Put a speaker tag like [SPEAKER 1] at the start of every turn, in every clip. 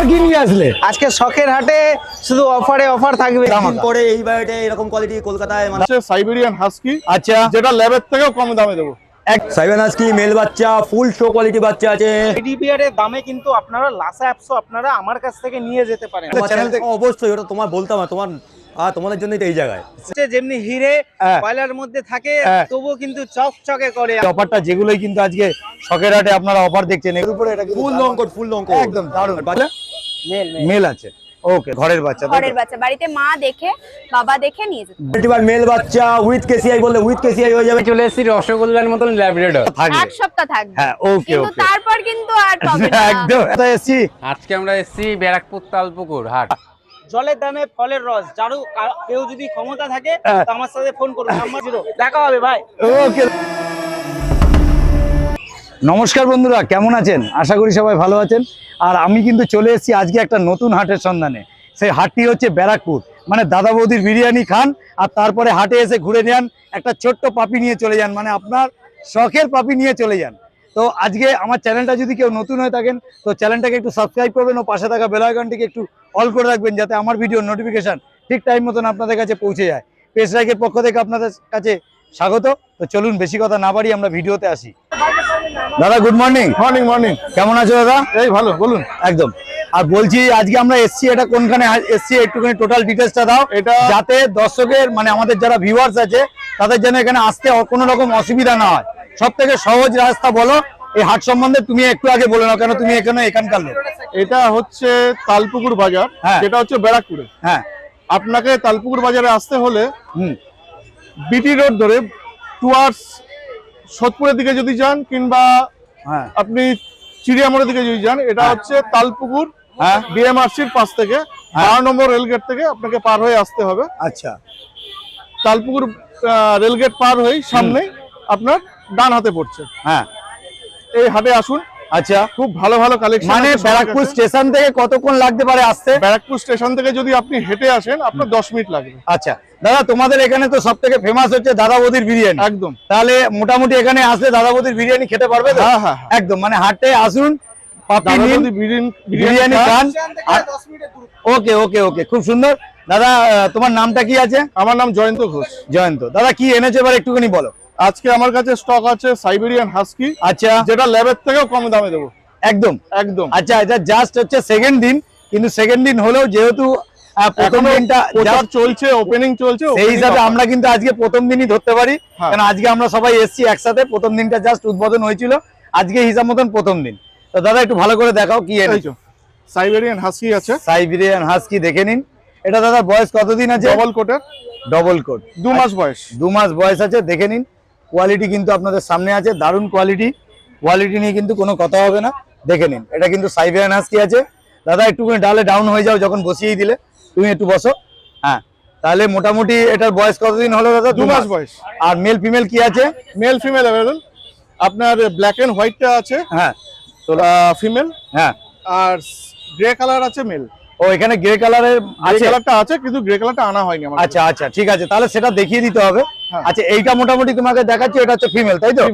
[SPEAKER 1] কি নিয়ে আসলে।
[SPEAKER 2] আজকে শখের হাটে শুধু অফারে অফার থাকবে।
[SPEAKER 3] পরে এই বাড়িতে এরকম কোয়ালিটি কলকাতায় মানে
[SPEAKER 4] সাইবেরিয়ান হাস্কি
[SPEAKER 1] আচ্ছা।
[SPEAKER 4] যেটা ল্যাবের থেকেও কম দামে দেবো।
[SPEAKER 3] সাইবেন আজকি মেল বাচ্চা ফুল শো কোয়ালিটি বাচ্চা আছে।
[SPEAKER 2] ডিপিআর এর দামে কিন্তু আপনারা লাসা অ্যাপসও আপনারা আমার কাছ থেকে নিয়ে যেতে পারেন।
[SPEAKER 1] চ্যানেল থেকে-
[SPEAKER 3] অবশ্যই ওটা তোমার বলতাম না তোমার আর তোমাদের জন্যই তো এই জায়গায়।
[SPEAKER 2] যেমনি হিরে
[SPEAKER 1] হ্যাঁ।
[SPEAKER 2] কয়লার মধ্যে থাকে
[SPEAKER 1] হ্যাঁ।
[SPEAKER 2] তবুও কিন্তু চকচকে করে।
[SPEAKER 1] অফারটা যেগুলোই কিন্তু আজকে শখের হাটে আপনারা অফার দেখছেন এর উপরে এটা
[SPEAKER 3] ফুল লঙ্কট ফুল লঙ্কট
[SPEAKER 1] একদম দারুণ।
[SPEAKER 2] Male
[SPEAKER 1] male. আছে। ওকে ঘরের বাচ্চা
[SPEAKER 5] ঘরের বাচ্চা বাড়িতে মা দেখে বাবা দেখে নিয়ে যেত।
[SPEAKER 3] মেল বাচ্চা উইথ কেসিআই বললে উইথ কেসিআই হয়ে যাবে।
[SPEAKER 6] চলে এসেছি রসগোল্লার মতন ল্যাবরেটর
[SPEAKER 1] থাকবে।
[SPEAKER 5] এক সপ্তাহ থাকবে।
[SPEAKER 1] হ্যাঁ ওকে
[SPEAKER 5] কিন্তু
[SPEAKER 1] ওকে
[SPEAKER 5] তারপর কিন্তু আর পাবে না।
[SPEAKER 1] একদম। এটা এসছি?
[SPEAKER 6] আজকে আমরা এসেছি ব্যারাকপুর তালপুকুর হাট।
[SPEAKER 2] জলের দামে ফলের রস। যারও কেউ যদি ক্ষমতা থাকে
[SPEAKER 1] হ্যাঁ।
[SPEAKER 2] তো আমার সাথে ফোন করুন নাম্বার জিরো দেখা হবে ভাই
[SPEAKER 1] ওকে নমস্কার বন্ধুরা, কেমন আছেন? আশা করি সবাই ভালো আছেন। আর আমি কিন্তু চলে এসেছি আজকে একটা নতুন হাটের সন্ধানে। সেই হাটটি হচ্ছে ব্যারাকপুর। মানে দাদা বৌদির বিরিয়ানি খান, আর তারপরে হাটে এসে ঘুরে যান একটা ছোট্ট পাপি নিয়ে চলে যান মানে আপনার শখের পাপি নিয়ে চলে যান। তো আজকে আমার চ্যানেলটা যদি কেউ নতুন হয়ে থাকেন, তো চ্যানেলটাকে একটু সাবস্ক্রাইব করবেন ও পাশে থাকা বেল আইকনটিকে একটু অল করে রাখবেন, যাতে আমার ভিডিওর নোটিফিকেশন ঠিক টাইম মতন আপনাদের কাছে পৌঁছে যায়। পেস রাইকের পক্ষ থেকে আপনাদের কাছে স্বাগত। তো চলুন, বেশি কথা না বাড়ি আমরা ভিডিওতে আসি। দাদা গুড মর্নিং
[SPEAKER 4] মর্নিং মর্নিং
[SPEAKER 1] কেমন আছো দাদা?
[SPEAKER 4] এই ভালো বলুন।
[SPEAKER 1] একদম। আর বলছি আজকে আমরা এসছি এটা কোনখানে? এসছি একটুখানি টোটাল ডিটেলসটা দাও
[SPEAKER 4] এটা
[SPEAKER 1] যাতে দর্শকের মানে আমাদের যারা ভিউয়ার্স আছে তাদের যেন এখানে আসতে কোনো রকম অসুবিধা না হয়। সব থেকে সহজ রাস্তা বলো এই হাট সম্বন্ধে তুমি একটু আগে বলে নাও কেন তুমি এখানে এখানকার লোক?
[SPEAKER 4] এটা হচ্ছে তালপুকুর বাজার
[SPEAKER 1] হ্যাঁ।
[SPEAKER 4] যেটা হচ্ছে ব্যারাকপুরে।
[SPEAKER 1] হ্যাঁ।
[SPEAKER 4] আপনাকে তালপুকুর বাজারে আসতে হলে
[SPEAKER 1] হুম।
[SPEAKER 4] বিটি রোড ধরে টুয়ার্স সোদপুরের দিকে যদি যান কিংবা
[SPEAKER 1] হ্যাঁ।
[SPEAKER 4] আপনি চিড়িয়ামোড়ের দিকে যদি যান এটা
[SPEAKER 1] হ্যাঁ।
[SPEAKER 4] হচ্ছে তালপুকুর
[SPEAKER 1] হ্যাঁ।
[SPEAKER 4] ডিএমআরসির পাশ থেকে। বারো নম্বর রেলগেট থেকে আপনাকে পার হয়ে আসতে হবে।
[SPEAKER 1] আচ্ছা।
[SPEAKER 4] তালপুকুর রেলগেট পার হয়ে সামনে আপনার ডান হাতে পড়ছে।
[SPEAKER 1] হ্যাঁ।
[SPEAKER 4] এই হাটে আসুন।
[SPEAKER 1] আচ্ছা।
[SPEAKER 4] খুব ভালো ভালো কালেকশন
[SPEAKER 1] মানে ব্যারাকপুর স্টেশন থেকে কতক্ষণ লাগতে পারে আসতে?
[SPEAKER 4] ব্যারাকপুর স্টেশন থেকে যদি আপনি হেঁটে আসেন আপনার দশ মিনিট লাগবে।
[SPEAKER 1] আচ্ছা। দাদা তোমাদের এখানে তো সব থেকে ফেমাস হচ্ছে দাদা বৌদির বিরিয়ানি।
[SPEAKER 4] একদম।
[SPEAKER 1] তাহলে মোটামুটি এখানে আসলে দাদা বৌদির বিরিয়ানি খেতে পারবে তো?
[SPEAKER 4] হ্যাঁ হ্যাঁ হ্যাঁ।
[SPEAKER 1] একদম মানে হাটে আসুন
[SPEAKER 4] বিরিয়ানি
[SPEAKER 1] খান। ওকে ওকে ওকে খুব সুন্দর। দাদা তোমার নামটা কি আছে?
[SPEAKER 4] আমার নাম জয়ন্ত ঘোষ।
[SPEAKER 1] জয়ন্ত। দাদা কি এনেছো এবার একটুখানি বলো।
[SPEAKER 4] আজকে আমার কাছে স্টক আছে সাইবেরিয়ান হাস্কি
[SPEAKER 1] আচ্ছা।
[SPEAKER 4] যেটা ল্যাবের থেকেও কম দামে দেবো।
[SPEAKER 1] একদম।
[SPEAKER 4] একদম।
[SPEAKER 1] আচ্ছা এটা জাস্ট হচ্ছে সেকেন্ড দিন কিন্তু সেকেন্ড দিন হলেও যেহেতু প্রথম
[SPEAKER 4] এখনও
[SPEAKER 1] দিনটা
[SPEAKER 4] প্রচার
[SPEAKER 1] just
[SPEAKER 4] চলছে ওপেনিং চলছে
[SPEAKER 1] সেই
[SPEAKER 4] opening
[SPEAKER 1] হিসাবে আমরা কিন্তু আজকে প্রথম দিনই ধরতে পারি।
[SPEAKER 4] হ্যাঁ।
[SPEAKER 1] কারণ আজকে আমরা সবাই এসেছি একসাথে প্রথম দিনটা জাস্ট উদ্বোধন হয়েছিল। আজকে হিসাব মতন প্রথম দিন। তো দাদা একটু ভালো করে দেখাও কি এনেছো।
[SPEAKER 4] সাইবেরিয়ান হাস্কি আছে।
[SPEAKER 1] সাইবেরিয়ান হাস্কি দেখে নিন। এটা দাদা বয়স কতদিন আছে?
[SPEAKER 4] ডবল কোটের
[SPEAKER 1] ডবল কোট
[SPEAKER 4] দু মাস বয়স।
[SPEAKER 1] দু মাস বয়স আছে দেখে নিন। কোয়ালিটি কিন্তু আপনাদের সামনে আছে দারুণ কোয়ালিটি কোয়ালিটি নিয়ে কিন্তু কোনো কথা হবে না। দেখে নিন। এটা কিন্তু সাইবেরিয়ান হাস্কি আছে। দাদা একটুখানি ডালে ডাউন হয়ে যাও যখন বসিয়ে দিলে। তুমি একটু বসো। হ্যাঁ। তাহলে মোটামুটি এটার বয়স কতদিন হলো দাদা?
[SPEAKER 4] দু মাস বয়স।
[SPEAKER 1] আর মেল ফিমেল কি আছে?
[SPEAKER 4] মেল ফিমেল অ্যাভেলেবল আপনার ব্ল্যাক এন্ড হোয়াইটটা আছে।
[SPEAKER 1] হ্যাঁ।
[SPEAKER 4] তো ফিমেল
[SPEAKER 1] হ্যাঁ।
[SPEAKER 4] আর গ্রে কালার আছে মেল
[SPEAKER 1] ও এখানে গ্রে কালারের
[SPEAKER 4] গ্রে
[SPEAKER 1] আছে?
[SPEAKER 4] কালারটা আছে কিন্তু গ্রে কালারটা আনা হয়নি আমার
[SPEAKER 1] আচ্ছা আচ্ছা ঠিক আছে। তাহলে সেটা দেখিয়ে দিতে হবে।
[SPEAKER 4] হ্যাঁ।
[SPEAKER 1] আচ্ছা এইটা মোটামুটি তোমাকে দেখাচ্ছি এটা হচ্ছে ফিমেল তাই তো।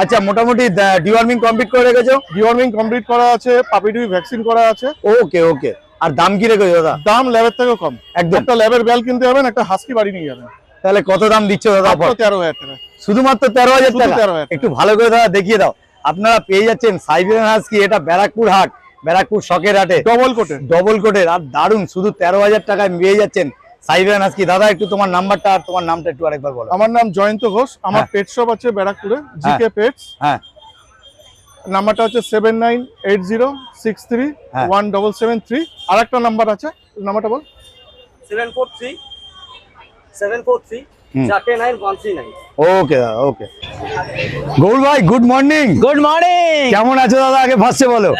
[SPEAKER 1] আচ্ছা মোটামুটি ডিওয়ার্মিং কমপ্লিট করে রেখেছো?
[SPEAKER 4] ডিওয়ার্মিং কমপ্লিট করা আছে পাপিডুই ভ্যাকসিন করা আছে।
[SPEAKER 1] ওকে ওকে আর দাম কি রেখে দাদা?
[SPEAKER 4] দাম ল্যাবের থেকেও কম।
[SPEAKER 1] একদম।
[SPEAKER 4] একটা ল্যাবের বেল কিনতে যাবেন একটা হাস্কি বাড়ি নিয়ে যাবেন।
[SPEAKER 1] তাহলে কত দাম দিচ্ছ দাদা
[SPEAKER 4] তেরো হাজার টাকা।
[SPEAKER 1] শুধুমাত্র তেরো হাজার টাকা? একটু ভালো করে দাদা দেখিয়ে দাও। আপনারা পেয়ে যাচ্ছেন সাইবেরিয়ান হাস্কি এটা ব্যারাকপুর হাট ব্যারাকপুর শখের হাটে।
[SPEAKER 4] ডবল কোটের
[SPEAKER 1] ডবল কোটের আর দারুণ শুধু তেরো হাজার টাকায় পেয়ে যাচ্ছেন সাইবেরিয়ান হাস্কি। দাদা একটু তোমার নাম্বারটা আর তোমার নামটা একটু আরেকবার বলো।
[SPEAKER 4] আমার নাম জয়ন্ত ঘোষ আমার
[SPEAKER 1] হ্যাঁ।
[SPEAKER 4] পেট শপ আছে ব্যারাকপুরে জিকে পেটস
[SPEAKER 1] হ্যাঁ।
[SPEAKER 4] নাম্বারটা হচ্ছে seven nine eight zero six three
[SPEAKER 1] হ্যাঁ।
[SPEAKER 4] One double seven three. আর একটা নাম্বার আছে নাম্বারটা বল।
[SPEAKER 2] Seven four three seven four three
[SPEAKER 1] okay দাদা ওকে। গৌর ভাই গুড মর্নিং।
[SPEAKER 2] Good morning.
[SPEAKER 1] কেমন আছো দাদা আগে ফার্স্টে বলো।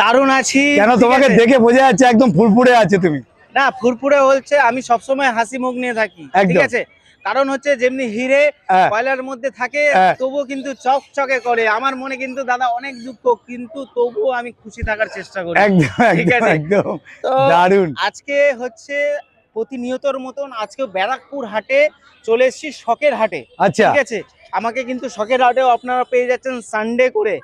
[SPEAKER 2] দারুণ আছি।
[SPEAKER 1] কেন তোমাকে দেখে বোঝা যাচ্ছে একদম ফুরফুরে আছে তুমি।
[SPEAKER 2] না ফুরফুরে বলছে আমি সবসময় হাসি মুখ নিয়ে থাকি। ঠিক আছে? কারণ হচ্ছে যেমনি হিরে
[SPEAKER 1] হ্যাঁ।
[SPEAKER 2] কয়লার মধ্যে থাকে
[SPEAKER 1] হ্যাঁ।
[SPEAKER 2] তবুও কিন্তু চকচকে করে। আমার মনে কিন্তু দাদা অনেক দুঃখ কিন্তু তবুও আমি খুশি থাকার চেষ্টা করি।
[SPEAKER 1] একদম
[SPEAKER 2] ঠিক আছে।
[SPEAKER 1] একদম। দারুণ
[SPEAKER 2] আজকে হচ্ছে প্রতিনিয়তর মতন আজকে ব্যারাকপুর হাটে চলে এসেছি শখের হাটে।
[SPEAKER 1] আচ্ছা।
[SPEAKER 2] ঠিক আছে? আমাকে কিন্তু শখের হাটেও আপনারা পেয়ে যাচ্ছেন সানডে করে।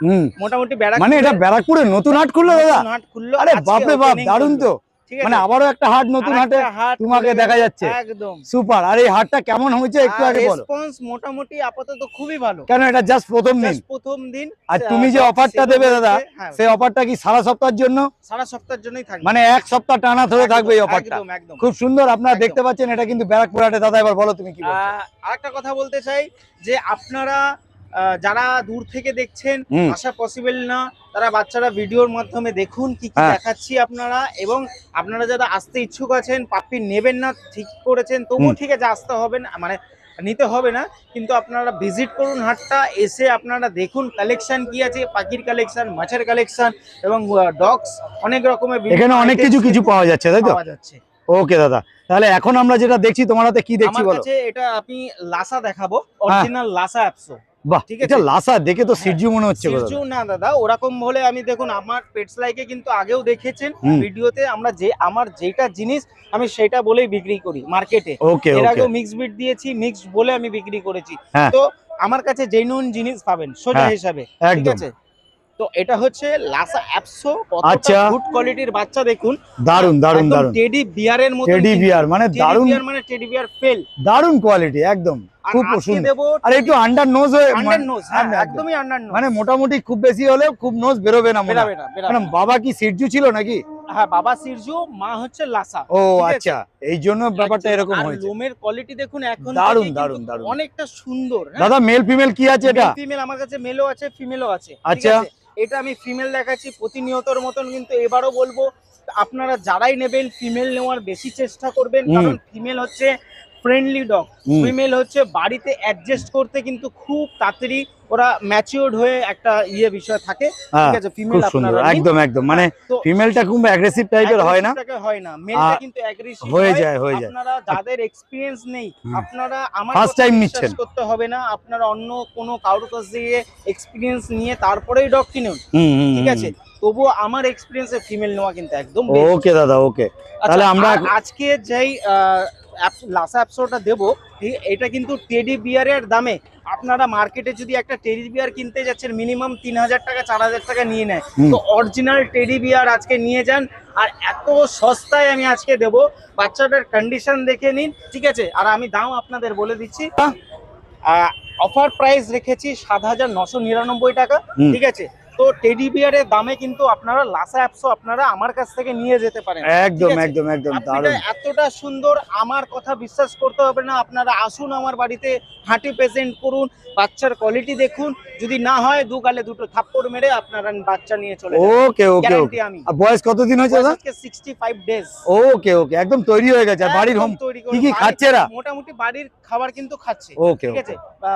[SPEAKER 2] মোটামুটি ব্যারাক
[SPEAKER 1] মানে এটা ব্যারাকপুরে নতুন হাট খুললো দাদা?
[SPEAKER 2] হাট খুললো।
[SPEAKER 1] আরে বাপরে বাপ দারুণ
[SPEAKER 2] করল।
[SPEAKER 1] তো। মানে আবারও একটা হাট নতুন হাটে তোমাকে দেখা যাচ্ছে।
[SPEAKER 2] একদম।
[SPEAKER 1] সুপার। আর এই হাটটা কেমন হয়েছে একটু আগে বলো।
[SPEAKER 2] রেসপন্স মোটামুটি আপাতত খুবই ভালো।
[SPEAKER 1] কেন এটা জাস্ট প্রথম দিন?
[SPEAKER 2] প্রথম দিন
[SPEAKER 1] আর তুমি যে অফারটা দেবে দাদা
[SPEAKER 2] হ্যাঁ,
[SPEAKER 1] সেই অফারটা কি সারা সপ্তাহের জন্য?
[SPEAKER 2] সারা সপ্তাহের জন্যই থাকবে।
[SPEAKER 1] মানে এক সপ্তাহ টানা ধরে থাকবে এই অফারটা
[SPEAKER 2] একদম একদম।
[SPEAKER 1] খুব সুন্দর আপনারা দেখতে পাচ্ছেন এটা কিন্তু ব্যারাকপুর হাটে। দাদা এবার বলো তুমি কি বলছো?
[SPEAKER 2] আরেকটা কথা বলতে চাই যে আপনারা যারা দূর থেকে দেখছেন। আসা পসিবল না তারা বাচ্চারা ভিডিওর মাধ্যমে দেখুন কি কি
[SPEAKER 1] হ্যাঁ।
[SPEAKER 2] দেখাচ্ছি আপনারা। এবং আপনারা যারা আসতে ইচ্ছুক আছেন পাপ্পি নেবেন না ঠিক করেছেন
[SPEAKER 1] তবু
[SPEAKER 2] ঠিক আছে আসতে হবে না মানে নিতে হবে না। কিন্তু আপনারা ভিজিট করুন হাটটা এসে আপনারা দেখুন কালেকশন কি আছে পাখির কালেকশন মাছের কালেকশন এবং ডগস অনেক রকমের
[SPEAKER 1] এখানে অনেক কিছু কিছু পাওয়া যাচ্ছে তাই তো?
[SPEAKER 2] পাওয়া যাচ্ছে।
[SPEAKER 1] ওকে দাদা। তাহলে এখন আমরা যেটা দেখছি তোমার হাতে কি দেখছি
[SPEAKER 2] আমার
[SPEAKER 1] বলো?
[SPEAKER 2] কাছে এটা আমি লাসা দেখাবো অরিজিনাল লাসা অ্যাপসো
[SPEAKER 1] বাহ এটা। লাসা দেখে তো
[SPEAKER 2] হ্যাঁ,
[SPEAKER 1] সিরজু মনে হচ্ছে
[SPEAKER 2] সিরজু না দাদা ওরকম হলে আমি দেখুন আমার পেটস লাইকে কিন্তু আগেও দেখেছেন ভিডিওতে আমরা যে আমার যেটা জিনিস আমি সেটা বলেই বিক্রি করি মার্কেটে
[SPEAKER 1] ওকে
[SPEAKER 2] এর
[SPEAKER 1] ওকে।
[SPEAKER 2] আগেও মিক্স বিট দিয়েছি মিক্স বলে আমি বিক্রি করেছি।
[SPEAKER 1] হ্যাঁ।
[SPEAKER 2] তো আমার কাছে জেনুইন জিনিস পাবেন সোজা
[SPEAKER 1] হ্যাঁ,
[SPEAKER 2] হিসাবে ঠিক আছে? তো এটা হচ্ছে লাসা অ্যাপসো
[SPEAKER 1] আচ্ছা।
[SPEAKER 2] গুড কোয়ালিটির বাচ্চা দেখুন।
[SPEAKER 1] দারুণ
[SPEAKER 2] দারুণ
[SPEAKER 1] দারুণ
[SPEAKER 2] টেডি বিয়ারের মতো
[SPEAKER 1] টেডি বিয়ার মানে দারুণ
[SPEAKER 2] বিয়ার মানে টেডি বিয়ার ফেল
[SPEAKER 1] দারুণ কোয়ালিটি একদম। খুব সুন্দর আর একটু আন্ডার নোজ হয়ে
[SPEAKER 2] আন্ডার নোজ হ্যাঁ
[SPEAKER 1] একদম, একদম।
[SPEAKER 2] একদমই আন্ডার নোজ
[SPEAKER 1] মানে মোটামুটি খুব বেশি হলে খুব নোজ বেরোবে না মনে হয়।
[SPEAKER 2] বেরাবে না বেরাবে
[SPEAKER 1] মানে বাবা কি সিরজু ছিল নাকি?
[SPEAKER 2] হ্যাঁ বাবা সিরজু মা হচ্ছে লাসা।
[SPEAKER 1] ও আচ্ছা। এই জন্য ব্যাপারটা এরকম হয়েছে।
[SPEAKER 2] লোমের কোয়ালিটি দেখুন এখন কিন্তু
[SPEAKER 1] দারুণ, দারুণ।
[SPEAKER 2] অনেকটা সুন্দর
[SPEAKER 1] দাদা মেল ফিমেল কি আছে এটা?
[SPEAKER 2] ফিমেল আমার কাছে মেলও আছে ফিমেলও আছে।
[SPEAKER 1] আচ্ছা।
[SPEAKER 2] এটা আমি ফিমেল দেখাচ্ছি প্রতিনিয়তর মতন কিন্তু এবারও বলব আপনারা যারাই নেবেন ফিমেল নেওয়ার বেশি চেষ্টা করবেন কারণ ফিমেল হচ্ছে ফ্রেন্ডলি ডগ ফিমেল হচ্ছে বাড়িতে অ্যাডজাস্ট করতে কিন্তু খুব তাড়াতাড়ি ওরা ম্যাচিওর্ড হয়ে একটা ইয়ে বিষয় থাকে।
[SPEAKER 1] হ্যাঁ,
[SPEAKER 2] ঠিক আছে ফিমেল আপনারা
[SPEAKER 1] একদম একদম। মানে ফিমেলটা খুব অ্যাগ্রেসিভ টাইপের হয় না।
[SPEAKER 2] হয় না। মেলটা কিন্তু অ্যাগ্রেসিভ
[SPEAKER 1] হয়ে যায় হয়ে যায়।
[SPEAKER 2] আপনারা যাদের এক্সপিরিয়েন্স নেই আপনারা আমার
[SPEAKER 1] time
[SPEAKER 2] বিশ্বাস
[SPEAKER 1] নিচ্ছেন।
[SPEAKER 2] করতে হবে না। আপনারা অন্য কোনো কারোর কাছ দিয়ে এক্সপিরিয়েন্স নিয়ে তারপরেই ডগ কিনুন। ঠিক আছে? তবুও আমার এক্সপিরিয়েন্সে ফিমেল নেওয়া কিন্তু একদম
[SPEAKER 1] ওকে দাদা ওকে
[SPEAKER 2] আচ্ছা,
[SPEAKER 1] তাহলে আমরা
[SPEAKER 2] আজকে যেই লাসা অ্যাপসোটা দেবো। এটা কিন্তু টেডি বিয়ারের দামে। আপনারা মার্কেটে যদি একটা টেডি বিয়ার কিনতে যাচ্ছেন মিনিমাম তিন হাজার টাকা চার হাজার টাকা নিয়ে নেয়। তো অরিজিনাল টেডি বিয়ার আজকে নিয়ে যান। আর এত সস্তায় আমি আজকে দেবো। বাচ্চাটার কন্ডিশন দেখে নিন ঠিক আছে? আর আমি দাম আপনাদের বলে দিচ্ছি। অফার প্রাইস রেখেছি সাত হাজার নশো নিরানব্বই টাকা ঠিক আছে? তো টেডি বিয়ারের দামে কিন্তু আপনারা লাসা অ্যাপসও আপনারা আমার কাছ থেকে নিয়ে যেতে পারেন।
[SPEAKER 1] একদম একদম একদম দারুণ।
[SPEAKER 2] এতটা সুন্দর আমার কথা বিশ্বাস করতে হবে না আপনারা আসুন আমার বাড়িতে হাঁটি প্রেজেন্ট করুন বাচ্চার কোয়ালিটি দেখুন যদি না হয় দু গালে দুটো থাপ্পড় মেরে আপনারা বাচ্চা নিয়ে চলে
[SPEAKER 1] ওকে ওকে ওকে। বয়স কতদিন হয়েছে দাদা?
[SPEAKER 2] Sixty five days
[SPEAKER 1] okay okay একদম তৈরি হয়ে গেছে। আর বাড়ির হোম কি কি খাচ্ছে?
[SPEAKER 2] মোটামুটি বাড়ির খাবার কিন্তু খাচ্ছে।
[SPEAKER 1] ওকে
[SPEAKER 2] ঠিক আছে?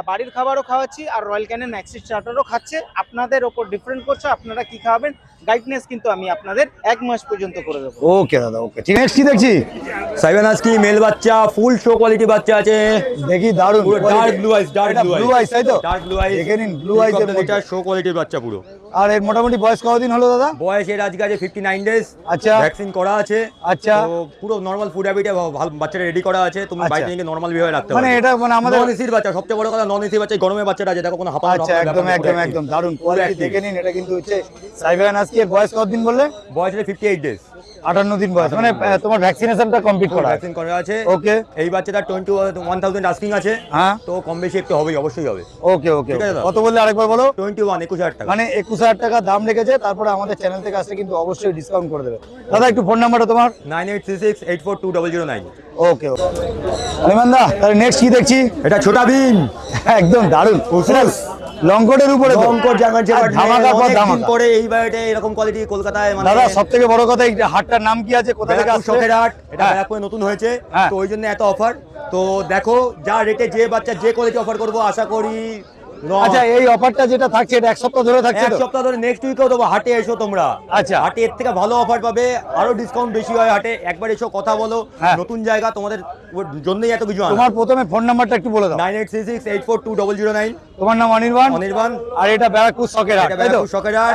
[SPEAKER 2] বাড়ির খাবারও খাওয়াচ্ছি আর রয়্যাল ক্যানের ম্যাক্সি স্টার্টারও খাচ্ছে। আপনাদের ওপর ডিফারেন্ট করছে আপনারা কি খাওয়াবেন? গাইডনেস কিন্তু আমি আপনাদের এক মাস পর্যন্ত করে দেবো।
[SPEAKER 1] ওকে দাদা ওকে ঠিক আছে কি দেখছি?
[SPEAKER 3] সাইবেন আজকি মেল বাচ্চা ফুল শো কোয়ালিটি বাচ্চা আছে।
[SPEAKER 1] দেখি দারুণ।
[SPEAKER 3] Dark blue eyes dark blue
[SPEAKER 1] blue eyes তাই তো?
[SPEAKER 3] ডার্ক ব্লু আইস
[SPEAKER 1] দেখে ব্লু আইস এর মধ্যে।
[SPEAKER 3] শো কোয়ালিটির বাচ্চা পুরো।
[SPEAKER 1] আর এর মোটামুটি বয়স কতদিন হলো দাদা?
[SPEAKER 3] বয়স এর আজকে আছে ফিফটি নাইন ডেজ
[SPEAKER 1] আচ্ছা।
[SPEAKER 3] ভ্যাকসিন করা আছে।
[SPEAKER 1] আচ্ছা।
[SPEAKER 3] তো পুরো নর্মাল ফুড হ্যাবিটে ভালো বাচ্চাটা রেডি করা আছে। তুমি
[SPEAKER 1] বাইরে
[SPEAKER 3] বাড়িতে নিয়ে নর্মাল ভাবে রাখতে
[SPEAKER 1] মানে এটা মানে আমাদের
[SPEAKER 3] নন এসির বাচ্চা সবচেয়ে বড় কথা নন এসির বাচ্চা গরমে বাচ্চাটা আছে দেখো কোনো হাঁপা
[SPEAKER 1] আচ্ছা একদম একদম একদম দারুণ। কোয়ালিটি। দেখে নিন এটা কিন্তু হচ্ছে সাইবেন আজকে। বয়স কতদিন বললে?
[SPEAKER 3] বয়স এর ফিফটি এইট ডেজ
[SPEAKER 1] আটান্ন দিন বয়স। মানে তোমার ভ্যাকসিনেশনটা কমপ্লিট করা
[SPEAKER 3] ভ্যাকসিন করা আছে।
[SPEAKER 1] ওকে
[SPEAKER 3] এই বাচ্চাটা টোয়েন্টি ওয়ান থাউজেন্ড আস্কিং আছে।
[SPEAKER 1] হ্যাঁ।
[SPEAKER 3] তো কম বেশি একটু হবেই অবশ্যই হবে।
[SPEAKER 1] ওকে ওকে। কত বললে আরেকবার বলো?
[SPEAKER 3] টোয়েন্টি ওয়ান একুশ হাজার টাকা।
[SPEAKER 1] মানে একুশ হাজার টাকা দাম রেখেছে তারপরে আমাদের চ্যানেল থেকে আসলে কিন্তু অবশ্যই ডিসকাউন্ট করে দেবে। দাদা একটু ফোন নাম্বারটা তোমার?
[SPEAKER 3] Nine eight six eight four two double zero nine
[SPEAKER 1] okay okay দা তাহলে নেক্সট কি দেখছি?
[SPEAKER 3] এটা ছোটা বিন
[SPEAKER 1] একদম দারুণ। লঙ্কটের উপরে
[SPEAKER 3] লঙ্কট জার্মান
[SPEAKER 1] আর ধামাকা পর ধামাকা।
[SPEAKER 3] পরে এই বাড়িতে এরকম কোয়ালিটি কলকাতায় মানে
[SPEAKER 1] দাদা সবথেকে বড় কথা এই হাটটার নাম কি আছে? কোথা থেকে আসছে?
[SPEAKER 3] শখের হাট। এটা
[SPEAKER 1] হ্যাঁ।
[SPEAKER 3] ব্যারাকপুরে নতুন হয়েছে।
[SPEAKER 1] হ্যাঁ।
[SPEAKER 3] তো ওই জন্য এত অফার তো দেখো যা রেটে যে বাচ্চা যে কোয়ালিটি অফার করব আশা করি
[SPEAKER 1] আচ্ছা এই অফারটা যেটা থাকছে এটা এক সপ্তাহ ধরে থাকছে
[SPEAKER 3] এক সপ্তাহ ধরে নেক্সট উইকেও দেবো হাটে এসো তোমরা।
[SPEAKER 1] আচ্ছা।
[SPEAKER 3] হাটে এর থেকে ভালো অফার পাবে আরও ডিসকাউন্ট বেশি হয় হাটে। একবার এসো কথা বলো
[SPEAKER 1] হ্যাঁ।
[SPEAKER 3] নতুন জায়গা তোমাদের জন্যই এত কিছু
[SPEAKER 1] তোমার প্রথমে ফোন নাম্বারটা একটু বলে দাও।
[SPEAKER 3] Nine eight three six eight four two double zero nine
[SPEAKER 1] তোমার নাম অনির্বাণ।
[SPEAKER 3] অনির্বাণ।
[SPEAKER 1] আর এটা ব্যারাকপুর শখের হাট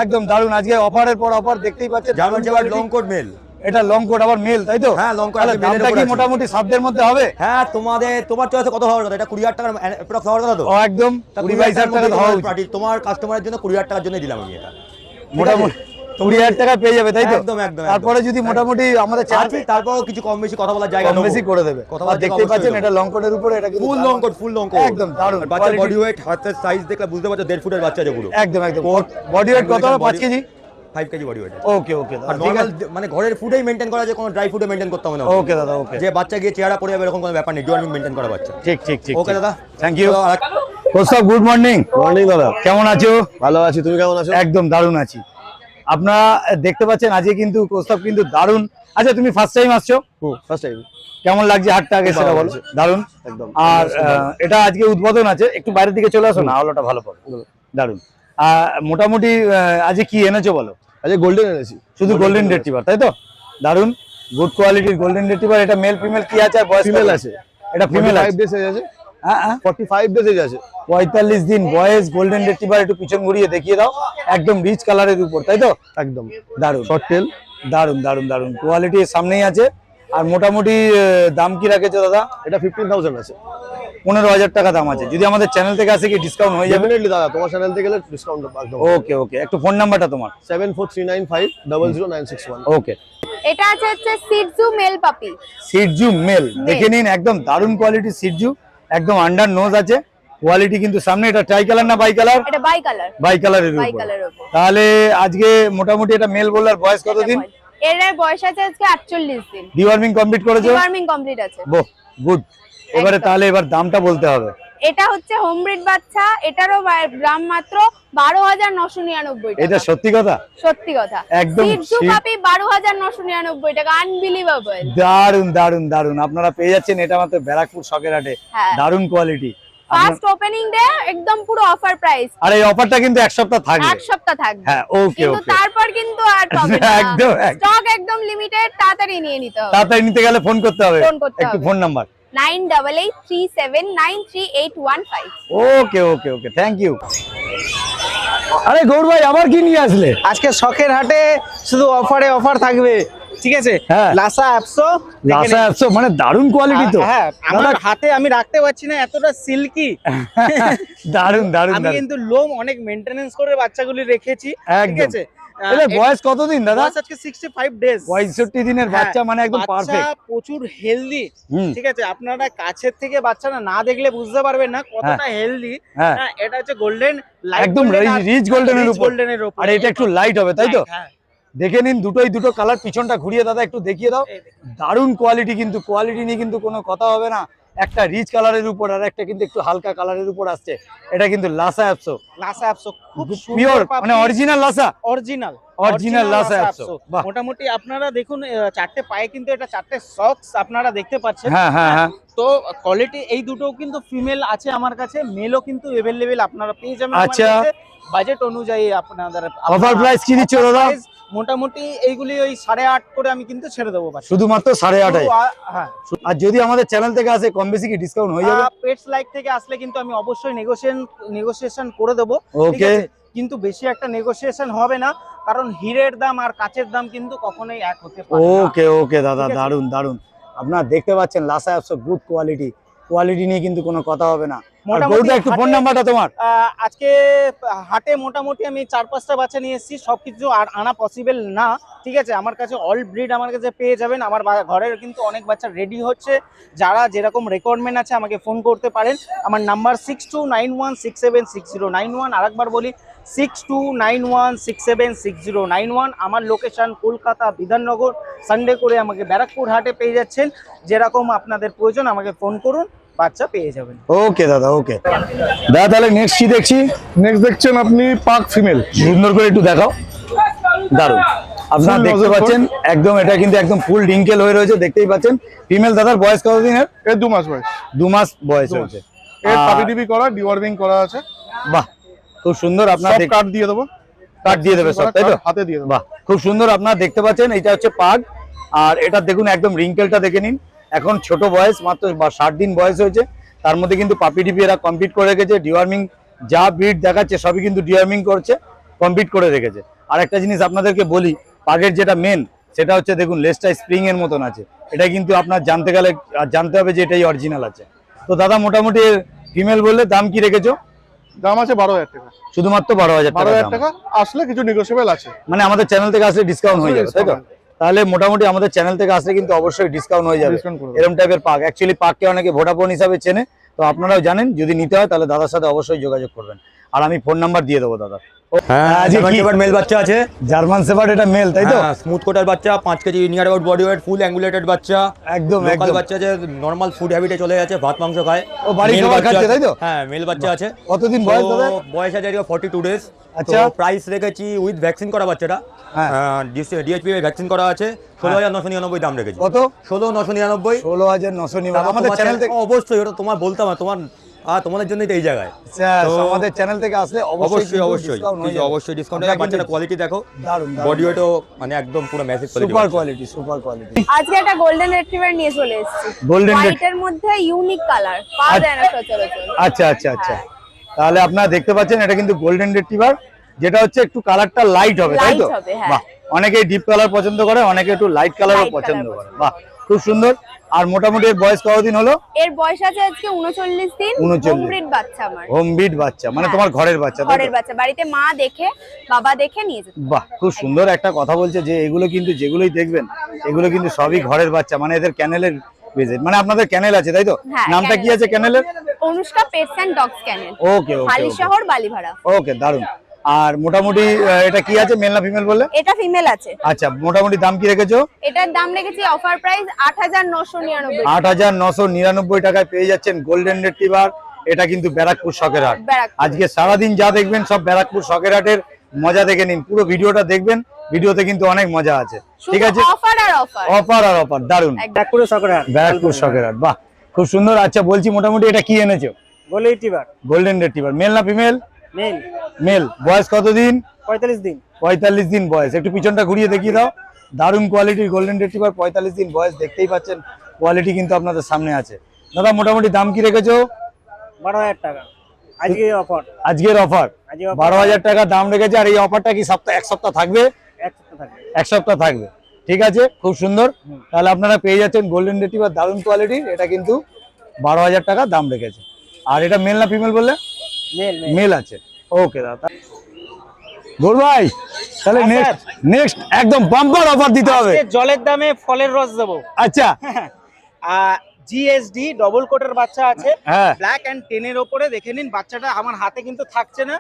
[SPEAKER 1] একদম দারুণ। আজকে অফারের পর অফার দেখতেই পাচ্ছেন।
[SPEAKER 3] জার্মান। লং কোট মেল
[SPEAKER 1] এটা লং কোট আবার মেল তাই তো?
[SPEAKER 3] হ্যাঁ,
[SPEAKER 1] দামটা কি মোটামুটি সাধ্যের মধ্যে হবে?
[SPEAKER 3] হ্যাঁ তোমাদের তোমার চয়েসে কত হওয়ার কথা এটা কুড়ি হাজার টাকার অ্যাপ্রক্স হওয়ার কথা তো?
[SPEAKER 1] ও একদম। কুড়ি বাইশ হাজার টাকা হওয়া উচিত।
[SPEAKER 3] পার্টি তোমার কাস্টমারের জন্য কুড়ি হাজার টাকার জন্য দিলাম আমি এটা।
[SPEAKER 1] মোটামুটি কুড়ি হাজার টাকা পেয়ে যাবে তাই তো?
[SPEAKER 3] একদম, একদম,
[SPEAKER 1] তারপরে যদি মোটামুটি আমাদের
[SPEAKER 3] আছে তারপরও কিছু কম বেশি কথা বলার জায়গা
[SPEAKER 1] কম বেশি করে দেবে।
[SPEAKER 3] কথা বলার
[SPEAKER 1] পাচ্ছেন এটা লং কোটের উপরে এটা
[SPEAKER 3] full long coat full long coat
[SPEAKER 1] একদম দারুণ। quality-
[SPEAKER 3] বডি ওয়েট হাতের সাইজ দেখলে বুঝতে পারছ দেড় ফুটের বাচ্চা পুরো।
[SPEAKER 1] একদম একদম। বডি ওয়েট কত হবে পাঁচ KG?
[SPEAKER 3] Five KG body weight
[SPEAKER 1] okay okay
[SPEAKER 3] আর
[SPEAKER 1] ঠিক
[SPEAKER 3] নর্মাল মানে ঘরের ফুডেই মেনটেন করা যায় কোনো ড্রাই ফুডে মেনটেন করতে হবে না
[SPEAKER 1] ওকে। দাদা ওকে
[SPEAKER 3] যে বাচ্চা গিয়ে চেহারা পড়ে যাবে এরকম কোনো ব্যাপার নেই মেনটেন করা বাচ্চা।
[SPEAKER 1] ঠিক ঠিক ঠিক
[SPEAKER 3] ওকে দাদা।
[SPEAKER 1] Thank you good morning
[SPEAKER 7] morning দাদা।
[SPEAKER 1] কেমন আছো?
[SPEAKER 7] ভালো আছি তুমি কেমন আছো?
[SPEAKER 1] একদম দারুণ আছি। আপনারা দেখতে পাচ্ছেন আজকে কিন্তু কোস্তাব কিন্তু দারুণ। আচ্ছা তুমি ফার্স্ট টাইম আসছো?
[SPEAKER 7] ফার্স্ট টাইম
[SPEAKER 1] কেমন লাগছে হাটটা আগে সেটা বলো। দারুণ।
[SPEAKER 7] একদম।
[SPEAKER 1] আর এটা আজকে উদ্বোধন আছে একটু বাইরের দিকে চলে আসো না আলোটা ভালো পাবো দারুণ। মোটামুটি আজকে কি এনেছো বলো?
[SPEAKER 7] আজকে গোল্ডেন এনেছি।
[SPEAKER 1] শুধু গোল্ডেন রেটিভার তাই তো? দারুণ গুড কোয়ালিটির গোল্ডেন রেটিভার এটা মেল ফিমেল কি আছে আর বয়স
[SPEAKER 7] ফিমেল আছে?
[SPEAKER 1] এটা ফিমেল
[SPEAKER 7] ডেজ আছে।
[SPEAKER 1] হ্যাঁ হ্যাঁ।
[SPEAKER 7] ডেজ আছে।
[SPEAKER 1] দিন বয়স গোল্ডেন রেটিভার একটু পিছন ঘুরিয়ে দেখিয়ে দাও। একদম রিচ কালারের উপর তাই তো?
[SPEAKER 7] একদম।
[SPEAKER 1] দারুণ।
[SPEAKER 7] শর্ট টেল
[SPEAKER 1] দারুণ দারুণ দারুণ। কোয়ালিটি সামনেই আছে। আর মোটামুটি দাম কি রাখেছো দাদা?
[SPEAKER 7] এটা ফিফটিন থাউজেন্ড আছে।
[SPEAKER 1] পনেরো হাজার টাকা দাম আছে। যদি আমাদের চ্যানেল থেকে আসে কি ডিসকাউন্ট হয়ে যাবে?
[SPEAKER 7] দাদা তোমার চ্যানেল থেকে গেলে ডিসকাউন্ট একদম।
[SPEAKER 1] ওকে ওকে একটু ফোন নাম্বারটা তোমার।
[SPEAKER 7] Seven four three nine five double zero nine six one
[SPEAKER 1] okay
[SPEAKER 5] এটা আছে হচ্ছে Shih Tzu male puppy
[SPEAKER 1] Shih Tzu male দেখে নিন একদম দারুণ কোয়ালিটি সিটজু একদম আন্ডার নোজ আছে। কোয়ালিটি কিন্তু সামনে এটা ট্রাই কালার না বাই কালার
[SPEAKER 5] এটা বাই কালার
[SPEAKER 1] বাই কালারের
[SPEAKER 5] বাই
[SPEAKER 1] উপর। তাহলে আজকে মোটামুটি এটা মেল বলার বয়স কতদিন?
[SPEAKER 5] এর বয়স আছে আজকে আটচল্লিশ দিন।
[SPEAKER 1] ডিওয়ার্মিং কমপ্লিট করেছ?
[SPEAKER 5] ডিওয়ার্মিং কমপ্লিট আছে।
[SPEAKER 1] বো গুড এবারে তাহলে এবার দামটা বলতে হবে।
[SPEAKER 5] এটা হচ্ছে হোম ব্রিড বাচ্চা এটারও দাম মাত্র বারো হাজার নশো নিরানব্বই
[SPEAKER 1] এটা সত্যি কথা?
[SPEAKER 5] সত্যি কথা।
[SPEAKER 1] একদম
[SPEAKER 5] পাপি বারো হাজার নশো নিরানব্বই টাকা আনবিলিভেবল
[SPEAKER 1] দারুণ দারুণ দারুণ আপনারা পেয়ে যাচ্ছেন এটা মাত্র ব্যারাকপুর শখের হাটে।
[SPEAKER 5] হ্যাঁ।
[SPEAKER 1] দারুণ কোয়ালিটি
[SPEAKER 5] ফার্স্ট ওপেনিং ডে একদম পুরো অফার প্রাইস
[SPEAKER 1] আর এই অফারটা কিন্তু এক সপ্তাহ থাকবে।
[SPEAKER 5] এক সপ্তাহ থাকবে।
[SPEAKER 1] হ্যাঁ ওকে ওকে
[SPEAKER 5] তারপর কিন্তু আর পাবে না।
[SPEAKER 1] একদম, একদম।
[SPEAKER 5] স্টক একদম লিমিটেড তাড়াতাড়ি নিয়ে নিতে হবে।
[SPEAKER 1] তাড়াতাড়ি নিতে গেলে ফোন করতে হবে।
[SPEAKER 5] ফোন করতে
[SPEAKER 1] একটু। Phone number
[SPEAKER 5] nine double eight three seven nine three eight one five
[SPEAKER 1] okay okay okay thank you আরে গৌর ভাই আবার কি নিয়ে আসলে?
[SPEAKER 2] আজকে শখের হাটে শুধু অফারে অফার থাকবে ঠিক আছে?
[SPEAKER 1] হ্যাঁ।
[SPEAKER 2] লাসা অ্যাপসো
[SPEAKER 1] লাসা অ্যাপসো মানে দারুণ কোয়ালিটি তো।
[SPEAKER 2] হ্যাঁ আমার হাতে আমি রাখতে পারছি না এতটা সিল্কি
[SPEAKER 1] দারুণ দারুণ
[SPEAKER 2] আমি কিন্তু লোম অনেক মেইনটেনেন্স করে বাচ্চাগুলি রেখেছি ঠিক আছে?
[SPEAKER 1] বয়স কতদিন দাদা?
[SPEAKER 2] আজকে 65 ডেজ
[SPEAKER 1] পঁয়ষট্টি দিনের বাচ্চা মানে একদম পারফেক্ট
[SPEAKER 2] প্রচুর হেলদি ঠিক আছে আপনারা কাছের থেকে বাচ্চারা না দেখলে বুঝতে পারবেন না কতটা হেলদি
[SPEAKER 1] হ্যাঁ।
[SPEAKER 2] এটা হচ্ছে গোল্ডেন
[SPEAKER 1] একদম রিচ গোল্ডেনের উপর।
[SPEAKER 2] গোল্ডেনের উপর।
[SPEAKER 1] আর এটা একটু লাইট হবে তাই তো?
[SPEAKER 2] হ্যাঁ,
[SPEAKER 1] দেখে নিন দুটোই দুটো কালার পিছনটা ঘুরিয়ে দাদা একটু দেখিয়ে দাও। দারুণ কোয়ালিটি কিন্তু কোয়ালিটি নিয়ে কিন্তু কোনো কথা হবে না। একটা রিচ কালারের উপর আর একটা কিন্তু একটু হালকা কালারের উপর আসছে। এটা কিন্তু লাসা অ্যাপসো
[SPEAKER 2] লাসা অ্যাপসো খুব
[SPEAKER 1] পিওর মানে original Lhasa
[SPEAKER 2] original
[SPEAKER 1] Original Lhasa Apso
[SPEAKER 2] মোটামুটি আপনারা দেখুন চারটে পায়ে কিন্তু এটা চারটে সক্স আপনারা দেখতে পাচ্ছেন।
[SPEAKER 1] হ্যাঁ হ্যাঁ হ্যাঁ।
[SPEAKER 2] তো কোয়ালিটি এই দুটোও কিন্তু ফিমেল আছে আমার কাছে মেলও কিন্তু এভেলেবেল আপনারা পেয়ে যাবেন
[SPEAKER 1] আচ্ছা।
[SPEAKER 2] বাজেট অনুযায়ী আপনাদের
[SPEAKER 1] অফার প্রাইস কি দিচ্ছ দাদা?
[SPEAKER 2] মোটামুটি এইগুলি ওই সাড়ে আট করে আমি কিন্তু ছেড়ে দেবো
[SPEAKER 1] শুধুমাত্র সাড়ে আটাই?
[SPEAKER 2] শুধু হ্যাঁ।
[SPEAKER 1] আর যদি আমাদের চ্যানেল থেকে আসে কম বেশি কি ডিসকাউন্ট হয়ে যাবে?
[SPEAKER 2] পেটস লাইক থেকে আসলে কিন্তু আমি অবশ্যই নেগোসিয়েশন নেগোসিয়েশন করে দেবো।
[SPEAKER 1] ওকে
[SPEAKER 2] কিন্তু বেশি একটা নেগোসিয়েশন হবে না কারণ হীরের দাম আর কাচের দাম কিন্তু কখনোই এক হতে পারে
[SPEAKER 1] ওকে ওকে দাদা দারুণ দারুণ আপনারা দেখতে পাচ্ছেন Lhasa Apso good quality quality নিয়ে কিন্তু কোনো কথা হবে না। একটু ফোন নাম্বারটা তোমার?
[SPEAKER 2] আজকে হাটে মোটামুটি আমি চার পাঁচটা বাচ্চা নিয়ে এসেছি সবকিছু আর আনা পসিবল না। ঠিক আছে আমার কাছে অল ব্রিড আমার কাছে পেয়ে যাবেন। আমার ঘরের কিন্তু অনেক বাচ্চা রেডি হচ্ছে। যারা যেরকম রেকোয়ারমেন্ট আছে আমাকে ফোন করতে পারেন। আমার number six two nine one six seven six zero nine one আরেকবার বলি six two nine one six seven six zero nine one আমার লোকেশন কলকাতা বিধাননগর। সানডে করে আমাকে ব্যারাকপুর হাটে পেয়ে যাচ্ছেন। যেরকম আপনাদের প্রয়োজন আমাকে ফোন করুন। বাচ্চা পেয়ে যাবেন।
[SPEAKER 1] ওকে দাদা ওকে দাদা তাহলে নেক্সট কি দেখছি?
[SPEAKER 4] নেক্সট দেখছেন আপনি পাক ফিমেল।
[SPEAKER 1] সুন্দর করে একটু দেখাও। দারুণ আপনারা দেখতে পাচ্ছেন একদম এটা কিন্তু একদম ফুল ডিঙ্কেল হয়ে রয়েছে দেখতেই পাচ্ছেন। ফিমেল দাদার বয়স কতদিনের
[SPEAKER 4] এর? দু মাস বয়স।
[SPEAKER 1] দু মাস বয়স হয়েছে।
[SPEAKER 4] এর করা ডিওয়ার্মিং করা আছে।
[SPEAKER 1] বাহ খুব সুন্দর আপনার
[SPEAKER 4] সব কাট দিয়ে দেবো।
[SPEAKER 1] কাট দিয়ে দেবে সব তাই তো?
[SPEAKER 4] হাতে দিয়ে দেবো।
[SPEAKER 1] বাহ খুব সুন্দর আপনারা দেখতে পাচ্ছেন এটা হচ্ছে পাগ আর এটা দেখুন একদম রিঙ্কেলটা দেখে নিন। এখন ছোট বয়স মাত্র ষাট দিন বয়স হয়েছে। তার মধ্যে কিন্তু পাপি টিপি এরা কমপ্লিট করে রেখেছে। ডিওয়ার্মিং যা বিট দেখাচ্ছে সবই কিন্তু ডিওয়ার্মিং করছে কমপ্লিট করে রেখেছে। আর একটা জিনিস আপনাদেরকে বলি পাগের যেটা মেন সেটা হচ্ছে দেখুন লেসটা স্প্রিং এর মতন আছে। এটা কিন্তু আপনার জানতে গেলে জানতে হবে যে এটাই অরিজিনাল আছে। তো দাদা মোটামুটি ফিমেল বললে দাম কি রেখেছো?
[SPEAKER 4] দাম আছে বারো হাজার টাকা।
[SPEAKER 1] শুধুমাত্র বারো হাজার টাকা
[SPEAKER 4] আসলে কিছু নেগোসিয়েবল আছে।
[SPEAKER 1] মানে আমাদের চ্যানেল থেকে আসলে ডিসকাউন্ট হয়ে যাবে তাই তো? তাহলে মোটামুটি আমাদের চ্যানেল থেকে আসলে কিন্তু অবশ্যই ডিসকাউন্ট হয়ে যাবে।
[SPEAKER 4] এরম
[SPEAKER 1] এরকম টাইপের পাক অ্যাকচুয়ালি পাককে অনেকে ভোডাফোন হিসাবে চেনে। তো আপনারাও জানেন যদি নিতে হয় তাহলে দাদার সাথে অবশ্যই যোগাযোগ করবেন। আর আমি ফোন নাম্বার দিয়ে দেবো দাদা।
[SPEAKER 3] হ্যাঁ
[SPEAKER 1] আজকে
[SPEAKER 3] আজকে
[SPEAKER 1] কি-
[SPEAKER 3] মেল বাচ্চা আছে।
[SPEAKER 1] জার্মান সেপার্ড এটা মেল তাই তো?
[SPEAKER 3] স্মুথ কোটার বাচ্চা পাঁচ KG near about body weight full angulated বাচ্চা।
[SPEAKER 1] একদম
[SPEAKER 3] লোকাল বাচ্চা যে নর্মাল ফুড হ্যাবিটে চলে গেছে ভাত মাংস খায়।
[SPEAKER 1] ও, বাড়ির খাবার খাচ্ছে, তাই তো?
[SPEAKER 3] হ্যাঁ মেল বাচ্চা আছে।
[SPEAKER 1] কতদিন বয়স
[SPEAKER 3] বয়স আছে ফর্টি টু ডেজ
[SPEAKER 1] আচ্ছা।
[SPEAKER 3] প্রাইস রেখেছি উইথ ভ্যাকসিন করা বাচ্চাটা।
[SPEAKER 1] হ্যাঁ।
[SPEAKER 3] ডিএচপি ভ্যাকসিন করা আছে। ষোলো হাজার নশো নিরানব্বই দাম রেখেছি।
[SPEAKER 1] কত?
[SPEAKER 3] ষোলো নশো নিরানব্বই।
[SPEAKER 1] ষোলো হাজার নশো আমাদের চ্যানেল থেকে
[SPEAKER 3] অবশ্যই ওটা তোমার বলতাম তোমার আর তোমাদের জন্যই তো এই জায়গায়।
[SPEAKER 1] স্যার, আমাদের চ্যানেল থেকে আসলে অবশ্যই
[SPEAKER 3] অবশ্যই অবশ্যই।
[SPEAKER 1] হয়ে
[SPEAKER 3] ডিসকাউন্ট বাচ্চাটা কোয়ালিটি দেখো। বডি ওয়েটও মানে একদম পুরো massive
[SPEAKER 1] super
[SPEAKER 3] quality
[SPEAKER 1] quality super quality
[SPEAKER 5] আজকে একটা গোল্ডেন রিট্রিভার নিয়ে চলে এসেছি।
[SPEAKER 1] Ret-
[SPEAKER 5] মধ্যে ইউনিক কালার পাওয়া যায় না সচরাচর।
[SPEAKER 1] আচ্ছা আচ্ছা আচ্ছা। তাহলে আপনারা দেখতে পাচ্ছেন এটা কিন্তু গোল্ডেন রিট্রিভার যেটা হচ্ছে একটু কালারটা লাইট হবে তাই তো?
[SPEAKER 5] হ্যাঁ।
[SPEAKER 1] বাহ অনেকে ডিপ কালার পছন্দ করে অনেকে একটু লাইট কালারও পছন্দ করে। বাহ খুব সুন্দর। আর মোটামুটি এর বয়স কতদিন হলো?
[SPEAKER 5] এর বয়স আছে আজকে উনচল্লিশ দিন। হোমব্রিড বাচ্চা আমার।
[SPEAKER 1] হোম বিট বাচ্চা মানে
[SPEAKER 5] হ্যাঁ।
[SPEAKER 1] তোমার ঘরের বাচ্চা
[SPEAKER 5] ঘরের বাচ্চা। বাড়িতে মা দেখে বাবা দেখে নিয়ে যেত।
[SPEAKER 1] বাহ খুব সুন্দর একটা কথা বলছে যে এগুলো কিন্তু যেগুলোই দেখবেন এগুলো কিন্তু সবই ঘরের বাচ্চা মানে এদের ক্যানেলের ভিজিট মানে আপনাদের ক্যানেল আছে তাই তো?
[SPEAKER 5] হ্যাঁ,
[SPEAKER 1] নামটা কি আছে ক্যানেলের?
[SPEAKER 5] Anushka pets and dogs kennel
[SPEAKER 1] okay okay
[SPEAKER 5] Halisahar Balibhara.
[SPEAKER 1] ওকে দারুণ আর মোটামুটি এটা কি আছে? মেল না ফিমেল বলে?
[SPEAKER 5] এটা ফিমেল আছে।
[SPEAKER 1] আচ্ছা মোটামুটি দাম কি রেখেছো?
[SPEAKER 5] এটার দাম রেখেছি অফার প্রাইস আট হাজার নশো নিরানব্বই
[SPEAKER 1] আট হাজার নশো নিরানব্বই টাকায় পেয়ে যাচ্ছেন গোল্ডেন রেট্রিভার এটা কিন্তু ব্যারাকপুর শখের হাট।
[SPEAKER 5] ব্যারাকপুর।
[SPEAKER 1] আজকে সারাদিন যা দেখবেন সব ব্যারাকপুর শখের হাটের মজা দেখে নিন। পুরো ভিডিওটা দেখবেন ভিডিওতে কিন্তু অনেক মজা আছে। ঠিক আছে?
[SPEAKER 5] অফার আর অফার
[SPEAKER 1] অফার আর অফার দারুণ
[SPEAKER 2] ব্যাকপুরে সকার
[SPEAKER 1] ব্যারাকপুর শখের হাট বাহ। খুব সুন্দর। আচ্ছা বলছি মোটামুটি এটা কি এনেছো?
[SPEAKER 2] বলে টিবার
[SPEAKER 1] গোল্ডেন রেট্রিভার মেল না ফিমেল
[SPEAKER 2] মেল।
[SPEAKER 1] মেল। বয়স কতদিন?
[SPEAKER 2] পঁয়তাল্লিশ দিন।
[SPEAKER 1] পঁয়তাল্লিশ দিন বয়স। একটু পিছনটা ঘুরিয়ে দেখিয়ে দাও। দারুণ কোয়ালিটির গোল্ডেন রেট্রিভার পঁয়তাল্লিশ দিন বয়স দেখতেই পাচ্ছেন কোয়ালিটি কিন্তু আপনাদের সামনে আছে। দাদা মোটামুটি দাম কি রেখেছো?
[SPEAKER 2] বারো হাজার টাকা। আজকে অফার
[SPEAKER 1] আজকের অফার বারো হাজার টাকা দাম রেখেছে আর এই অফারটা কি সপ্তাহ এক সপ্তাহ থাকবে?
[SPEAKER 2] এক সপ্তাহ থাকবে।
[SPEAKER 1] এক সপ্তাহ থাকবে। ঠিক আছে? খুব সুন্দর। তাহলে আপনারা পেয়ে যাচ্ছেন গোল্ডেন রেটিভার দারুণ কোয়ালিটির এটা কিন্তু বারো হাজার টাকা দাম রেখেছে। আর এটা মেল না ফিমেল বললে?
[SPEAKER 2] মেল
[SPEAKER 1] আছে। ওকে দাদা গোল ভাই তাহলে
[SPEAKER 2] হ্যাঁ,
[SPEAKER 1] নেক্সট নেক্সট একদম বাম্পার অফার দিতে হবে।
[SPEAKER 2] জলের দামে ফলের রস দেবো।
[SPEAKER 1] আচ্ছা।
[SPEAKER 2] জিএসডি ডবল কোটের বাচ্চা আছে।
[SPEAKER 1] হ্যাঁ।
[SPEAKER 2] ব্ল্যাক অ্যান্ড টেনের ওপরে দেখে নিন বাচ্চাটা আমার হাতে কিন্তু থাকছে না।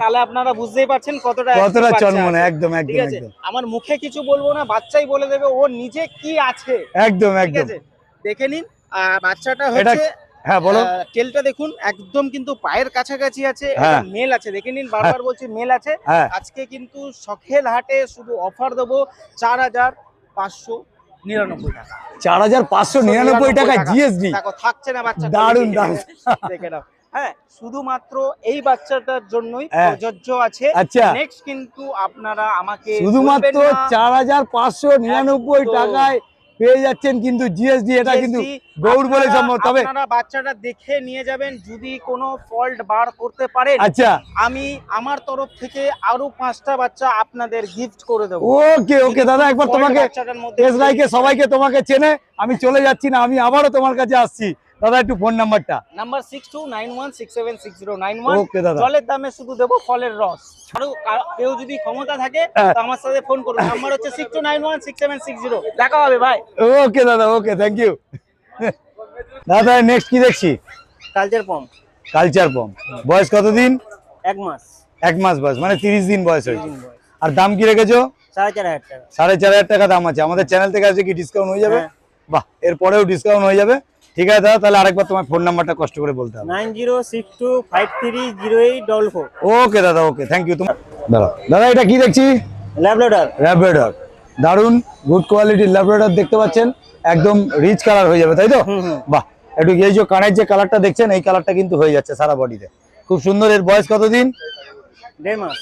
[SPEAKER 2] তাহলে আপনারা বুঝতেই পারছেন কতটা
[SPEAKER 1] কতটা চনমনে একদম একদম একদম।
[SPEAKER 2] আমার মুখে কিছু বলব না বাচ্চাই বলে দেবে ও নিজে কি আছে।
[SPEAKER 1] একদম একদম।
[SPEAKER 2] দেখে নিন বাচ্চাটা হচ্ছে
[SPEAKER 1] হ্যাঁ বলো।
[SPEAKER 2] টেলটা দেখুন একদম কিন্তু পায়ের কাছাকাছি আছে
[SPEAKER 1] হ্যাঁ।
[SPEAKER 2] মেল আছে। দেখে নিন বারবার বলছি মেল আছে।
[SPEAKER 1] হ্যাঁ।
[SPEAKER 2] আজকে কিন্তু সখেল হাটে শুধু অফার দেবো চার হাজার পাঁচশো নিরানব্বই টাকা।
[SPEAKER 1] চার হাজার পাঁচশো নিরানব্বই টাকা। জিএসডি
[SPEAKER 2] দেখো থাকছে না বাচ্চা quality।
[SPEAKER 1] দারুণ।
[SPEAKER 2] দেখে নাও। হ্যাঁ শুধুমাত্র এই বাচ্চাটার জন্যই
[SPEAKER 1] হ্যাঁ।
[SPEAKER 2] প্রযোজ্য আছে।
[SPEAKER 1] আচ্ছা।
[SPEAKER 2] নেক্সট কিন্তু আপনারা আমাকে
[SPEAKER 1] শুধুমাত্র চার হাজার পাঁচশো নিরানব্বই টাকায় পেয়ে যাচ্ছেন কিন্তু জিএসডি এটা কিন্তু গৌড় বলে সম্ভব। তবে
[SPEAKER 2] আপনারা বাচ্চাটা দেখে নিয়ে যাবেন যদি কোনো ফল্ট বার করতে পারে
[SPEAKER 1] আচ্ছা।
[SPEAKER 2] আমি আমার তরফ থেকে আরও পাঁচটা বাচ্চা আপনাদের গিফট করে দেবো।
[SPEAKER 1] ওকে ওকে দাদা একবার তোমাকে
[SPEAKER 2] বাচ্চাটার
[SPEAKER 1] এস রাইকে সবাইকে তোমাকে চেনে আমি চলে যাচ্ছি না আমি আবারও তোমার কাছে আসছি। দাদা একটু ফোন নাম্বারটা
[SPEAKER 2] number six two nine one six seven six zero nine one
[SPEAKER 1] okay দাদা।
[SPEAKER 2] জলের দামে শুধু দেবো ফলের রস। আরও কেউ যদি ক্ষমতা থাকে
[SPEAKER 1] হ্যাঁ।
[SPEAKER 2] তো আমার সাথে ফোন করুন। নাম্বার হচ্ছে six two nine one six seven six zero দেখা হবে ভাই
[SPEAKER 1] ওকে দাদা ওকে থ্যাংক ইউ দাদা নেক্সট কি দেখছি?
[SPEAKER 2] কালচার পম
[SPEAKER 1] কালচার পম বয়স কতদিন?
[SPEAKER 2] এক মাস।
[SPEAKER 1] এক মাস বয়স মানে তিরিশ দিন বয়স হয়েছে। আর দাম কি রেখেছো?
[SPEAKER 2] সাড়ে চার হাজার টাকা।
[SPEAKER 1] সাড়ে চার হাজার টাকা দাম আছে। আমাদের চ্যানেল থেকে আসলে কি ডিসকাউন্ট হয়ে যাবে?
[SPEAKER 2] হ্যাঁ।
[SPEAKER 1] বাহ এরপরেও ডিসকাউন্ট হয়ে যাবে। ঠিক আছে দাদা তাহলে আরেকবার তোমার ফোন নাম্বারটা কষ্ট করে বলতে হবে।
[SPEAKER 2] Nine zero six two five three zero eight double four.
[SPEAKER 1] Okay দাদা ওকে থ্যাংক ইউ তোমার দাদা দাদা এটা কি দেখছি?
[SPEAKER 2] ল্যাবলেটার
[SPEAKER 1] ল্যাবরেটর দারুণ গুড কোয়ালিটির ল্যাবরেটর দেখতে পাচ্ছেন। একদম রিচ কালার হয়ে যাবে তাই তো? বাহ একটু এই যে কানের যে কালারটা দেখছেন এই কালারটা কিন্তু হয়ে যাচ্ছে সারা বডিতে খুব সুন্দর এর বয়স কতদিন?
[SPEAKER 2] দেড় মাস।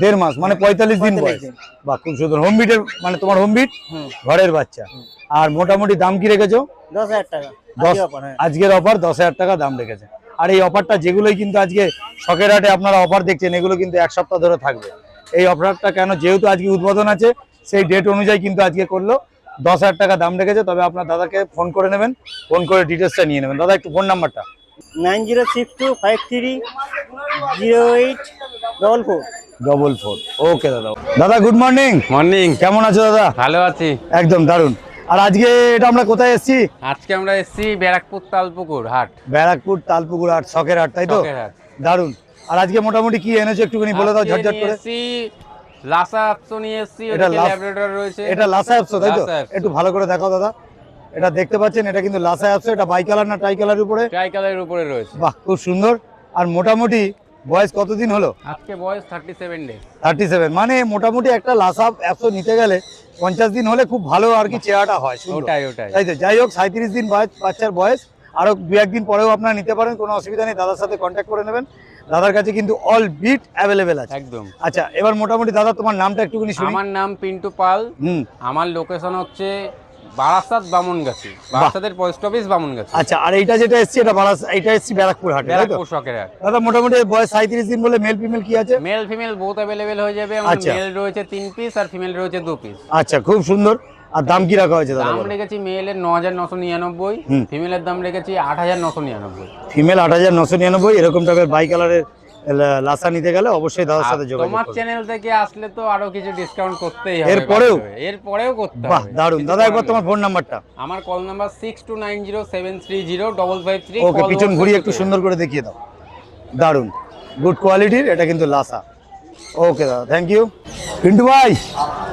[SPEAKER 1] দেড় মাস মানে পঁয়তাল্লিশ দিন বয়স। বাহ খুব সুন্দর হোম বিটের মানে তোমার হোম। বিট ঘরের বাচ্চা। আর মোটামুটি দাম কি রেখেছো?
[SPEAKER 2] দশ হাজার টাকা। হ্যাঁ।
[SPEAKER 1] আজকের অফার দশ হাজার টাকা দাম রেখেছে। আর এই অফারটা যেগুলোই কিন্তু আজকে শখের হাটে আপনারা অফার দেখছেন এগুলো কিন্তু এক সপ্তাহ ধরে থাকবে। এই অফারটা কেন যেহেতু আজকে উদ্বোধন আছে সেই ডেট অনুযায়ী কিন্তু আজকে করল। দশ হাজার টাকা দাম রেখেছে তবে আপনার দাদাকে ফোন করে নেবেন ফোন করে ডিটেলসটা নিয়ে নেবেন। দাদা একটু ফোন নাম্বারটা
[SPEAKER 8] nine zero six two five three zero eight double four.
[SPEAKER 1] Double four okay দাদা। দাদা গুড মর্নিং
[SPEAKER 6] মর্নিং
[SPEAKER 1] কেমন আছো দাদা?
[SPEAKER 6] ভালো আছি।
[SPEAKER 1] একদম দারুণ। আর আজকে এটা আমরা কোথায় এসেছি?
[SPEAKER 6] আজকে আমরা এসেছি ব্যারাকপুর তালপুকুর হাট।
[SPEAKER 1] ব্যারাকপুর তালপুকুর হাট শখের হাট তাই তো? দারুণ। আর আজকে মোটামুটি কি এনেছো একটুখানি বলে দাও ঝটঝট করে।
[SPEAKER 6] এসেছি লাসা আপসো নিয়ে এসেছি
[SPEAKER 1] এটা
[SPEAKER 6] ল্যাবরেটর রয়েছে।
[SPEAKER 1] এটা লাসা অ্যাপসো তাই তো? একটু ভালো করে দেখাও দাদা। এটা দেখতে পাচ্ছেন এটা কিন্তু লাসা অ্যাপসো এটা বাই কালার না ট্রাই কালার উপরে?
[SPEAKER 6] ট্রাই কালারের উপরে রয়েছে।
[SPEAKER 1] বাহ খুব সুন্দর। আর মোটামুটি বয়স কতদিন হলো?
[SPEAKER 6] আজকে বয়স thirty seven days
[SPEAKER 1] thirty seven মানে মোটামুটি একটা লাসা অ্যাপসো নিতে গেলে পঞ্চাশ দিন হলে খুব ভালো আর কি চেহারাটা হয়
[SPEAKER 6] ওটাই ওটাই।
[SPEAKER 1] তাই তো? যাই হোক সাঁত্রিশ দিন বয়স বাচ্চার বয়স। আরও দু একদিন পরেও আপনারা নিতে পারেন কোনো অসুবিধা নেই দাদার সাথে কন্ট্যাক্ট করে নেবেন। দাদার কাছে কিন্তু অল বিট অ্যাভেলেবেল আছে।
[SPEAKER 6] একদম।
[SPEAKER 1] আচ্ছা এবার মোটামুটি দাদা তোমার নামটা একটুখানি শুনি।
[SPEAKER 6] আমার নাম পিন্টু পাল।
[SPEAKER 1] হুম।
[SPEAKER 6] আমার লোকেশন হচ্ছে বারাসাত বামনগাছি। বারাসাতের পোস্ট অফিস বামনগাছি।
[SPEAKER 1] আচ্ছা আর এইটা যেটা এসছে এটা বারাস এটা এসছে ব্যারাকপুর হাটে
[SPEAKER 6] ব্যারাকপুর শখের হাট।
[SPEAKER 1] দাদা মোটামুটি বয়স সাঁত্রিশ দিন বলে মেল ফিমেল কি আছে?
[SPEAKER 6] মেল ফিমেল বোথ অ্যাভেলেবেল হয়ে যাবে।
[SPEAKER 1] আচ্ছা।
[SPEAKER 6] মেল রয়েছে তিন পিস আর ফিমেল রয়েছে দু পিস
[SPEAKER 1] আচ্ছা খুব সুন্দর। আর দাম কি রাখা হয়েছে দাদা
[SPEAKER 6] দাম রেখেছি মেলের ন হাজার নশো নিরানব্বই।
[SPEAKER 1] হুম।
[SPEAKER 6] ফিমেলের দাম রেখেছি আট হাজার নশো নিরানব্বই।
[SPEAKER 1] ফিমেল আট হাজার নশো নিরানব্বই এরকম টাইপের বাই কালারের লাসা নিতে গেলে অবশ্যই দাদার সাথে যোগাযোগ
[SPEAKER 6] তোমার চ্যানেল থেকে আসলে তো আরও কিছু ডিসকাউন্ট করতেই হবে
[SPEAKER 1] এরপরেও?
[SPEAKER 6] এরপরেও করতে
[SPEAKER 1] বাহ
[SPEAKER 6] দারুণ
[SPEAKER 1] দাদা একবার তোমার ফোন নাম্বারটা
[SPEAKER 6] আমার call number six two nine zero seven three zero double five three
[SPEAKER 1] okay পিছন ঘুরিয়ে একটু সুন্দর করে দেখিয়ে দাও। দারুণ গুড কোয়ালিটির এটা কিন্তু লাসা ওকে দাদা থ্যাংক ইউ পিন্টু ভাই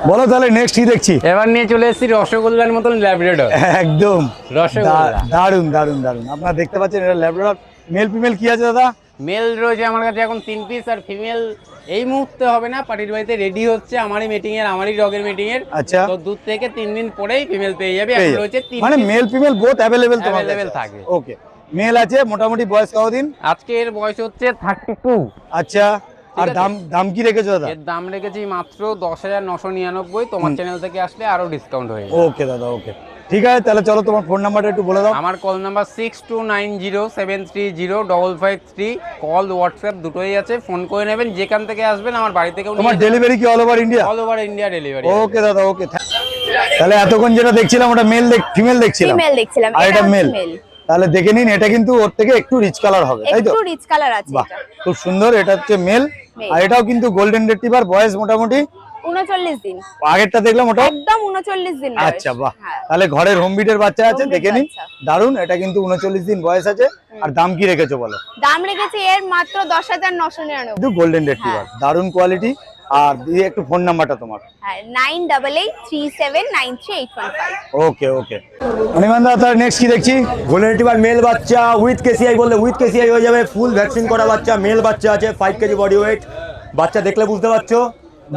[SPEAKER 1] বলো তাহলে নেক্সট কি দেখছি?
[SPEAKER 6] এবার নিয়ে চলে এসেছি রসগোল্লার মতন ল্যাবরেটর
[SPEAKER 1] একদম।
[SPEAKER 6] রসগোল্লা।
[SPEAKER 1] দারুণ দারুণ দারুণ আপনারা দেখতে পাচ্ছেন এটা ল্যাবরেটর মেল ফিমেল কি আছে দাদা?
[SPEAKER 6] মেল রয়েছে আমার কাছে এখন তিন পিস আর ফিমেল এই মুহূর্তে হবে না পার্টির বাড়িতে রেডি হচ্ছে আমারই মিটিং এর আমারই ডগের মিটিং এর।
[SPEAKER 1] আচ্ছা।
[SPEAKER 6] তো দু থেকে তিন দিন পরেই ফিমেল পেয়ে যাবে এখন রয়েছে তিন
[SPEAKER 1] মানে মেল ফিমেল বোথ অ্যাভেলেবেল তোমার
[SPEAKER 6] Available থাকে।
[SPEAKER 1] ওকে মেল আছে মোটামুটি বয়স কতদিন?
[SPEAKER 6] আজকে এর বয়স হচ্ছে থার্টি টু
[SPEAKER 1] আচ্ছা আর দাম দাম কি রেখেছো দাদা?
[SPEAKER 6] এর দাম রেখেছি মাত্র দশ হাজার নশো নিরানব্বই তোমার চ্যানেল থেকে আসলে আরও ডিসকাউন্ট হয়ে যাবে।
[SPEAKER 1] ওকে দাদা ওকে ঠিক আছে তাহলে চলো তোমার ফোন নাম্বারটা একটু বলে দাও।
[SPEAKER 6] আমার call number six two nine zero seven three zero double five three call WhatsApp দুটোই আছে ফোন করে নেবেন যেখান থেকে আসবেন আমার বাড়ি থেকে
[SPEAKER 1] তোমার ডেলিভারি কি all over India
[SPEAKER 6] all over India delivery
[SPEAKER 1] okay দাদা ওকে তাহলে এতক্ষণ যেটা দেখছিলাম ওটা মেল দেখ ফিমেল দেখছিলাম।
[SPEAKER 5] ফিমেল দেখছিলাম
[SPEAKER 1] আর এটা মেল তাহলে দেখে নিন এটা কিন্তু ওর থেকে একটু রিচ কালার হবে তাই তো?
[SPEAKER 5] একটু রিচ কালার আছে
[SPEAKER 1] বাহ খুব সুন্দর এটা হচ্ছে মেল আর এটাও কিন্তু গোল্ডেন রেট্রিভার বয়স মোটামুটি
[SPEAKER 5] উনচল্লিশ দিন।
[SPEAKER 1] আগেরটা দেখলাম ওটা?
[SPEAKER 5] একদম উনচল্লিশ দিন
[SPEAKER 1] আচ্ছা বাহ।
[SPEAKER 5] হ্যাঁ।
[SPEAKER 1] তাহলে ঘরের হোম বাচ্চা আছে দেখে নিন। দারুণ এটা কিন্তু উনচল্লিশ দিন বয়স আছে। আর দাম কি রেখেছো বলো?
[SPEAKER 5] দাম রেখেছি এর মাত্র দশ হাজার নশো নিরানব্বই।
[SPEAKER 1] গোল্ডেন রেট্রিভার দারুণ কোয়ালিটি আর একটু ফোন নাম্বারটা তোমার। ওকে ওকে তার নেক্সট কি দেখছি?
[SPEAKER 3] গোল্ডেন মেল বাচ্চা উইথ কেসিআই বললে উইথ কেসিআই হয়ে যাবে। ফুল ভ্যাকসিন করা বাচ্চা মেল বাচ্চা আছে ফাইভ কেজি বডি ওয়েট বাচ্চা দেখলে বুঝতে পারছ?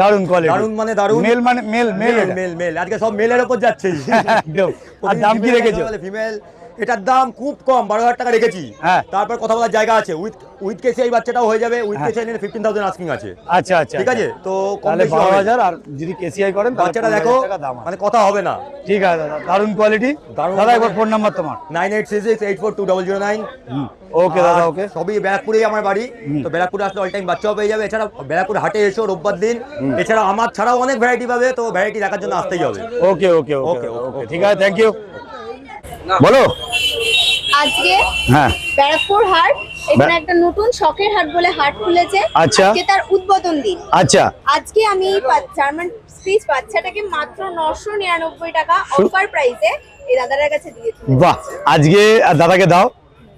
[SPEAKER 1] দারুণ কোয়ালিটি
[SPEAKER 3] দারুণ মানে দারুণ
[SPEAKER 1] মেল মানে মেল মেল
[SPEAKER 3] মেল মেল আজকে সব মেলের ওপর যাচ্ছে।
[SPEAKER 1] একদম। আর দাম কি রেখেছো?
[SPEAKER 3] ফিমেল এটার দাম খুব কম বারো হাজার টাকা রেখেছি।
[SPEAKER 1] হ্যাঁ।
[SPEAKER 3] তারপর কথা বলার জায়গা আছে। উইথ উইথ কেসিআই বাচ্চাটাও হয়ে যাবে উইথ। কেসিআই নিলে ফিফটিন থাউজেন্ড আস্কিং আছে।
[SPEAKER 1] আচ্ছা আচ্ছা
[SPEAKER 3] ঠিক আছে? তো কম বেশি
[SPEAKER 1] হাজার আর যদি কেসিআই করেন
[SPEAKER 3] বাচ্চাটা দেখো। মানে কথা হবে না।
[SPEAKER 1] ঠিক আছে দাদা দারুণ কোয়ালিটি
[SPEAKER 3] দারুণ
[SPEAKER 1] দাদা একবার ফোন নাম্বার তোমার।
[SPEAKER 3] Nine eight six six eight four two double zero nine
[SPEAKER 1] okay দাদা ওকে
[SPEAKER 3] সবই ব্যারাকপুরেই আমার বাড়ি। তো ব্যারাকপুরে আসলে অল টাইম বাচ্চাও পেয়ে যাবে। এছাড়া ব্যারাকপুর হাটে এসো রোববার দিন। এছাড়া আমার ছাড়াও অনেক ভ্যারাইটি পাবে তো ভ্যারাইটি দেখার জন্য আসতেই হবে।
[SPEAKER 1] ওকে ওকে ওকে ওকে ঠিক আছে থ্যাংক ইউ বলো।
[SPEAKER 5] আজকে
[SPEAKER 1] হ্যাঁ।
[SPEAKER 5] ব্যারাকপুর হাট এখানে একটা নতুন শখের হাট বলে হাট খুলেছে।
[SPEAKER 1] আচ্ছা।
[SPEAKER 5] আজকে তার উদ্বোধন দিন।
[SPEAKER 1] আচ্ছা।
[SPEAKER 5] আজকে আমি জার্মান স্পিচ বাচ্চাটাকে মাত্র নশো নিরানব্বই টাকা অফার প্রাইসে এই দাদার কাছে দিয়েছি।
[SPEAKER 1] বাহ আজকে দাদাকে দাও।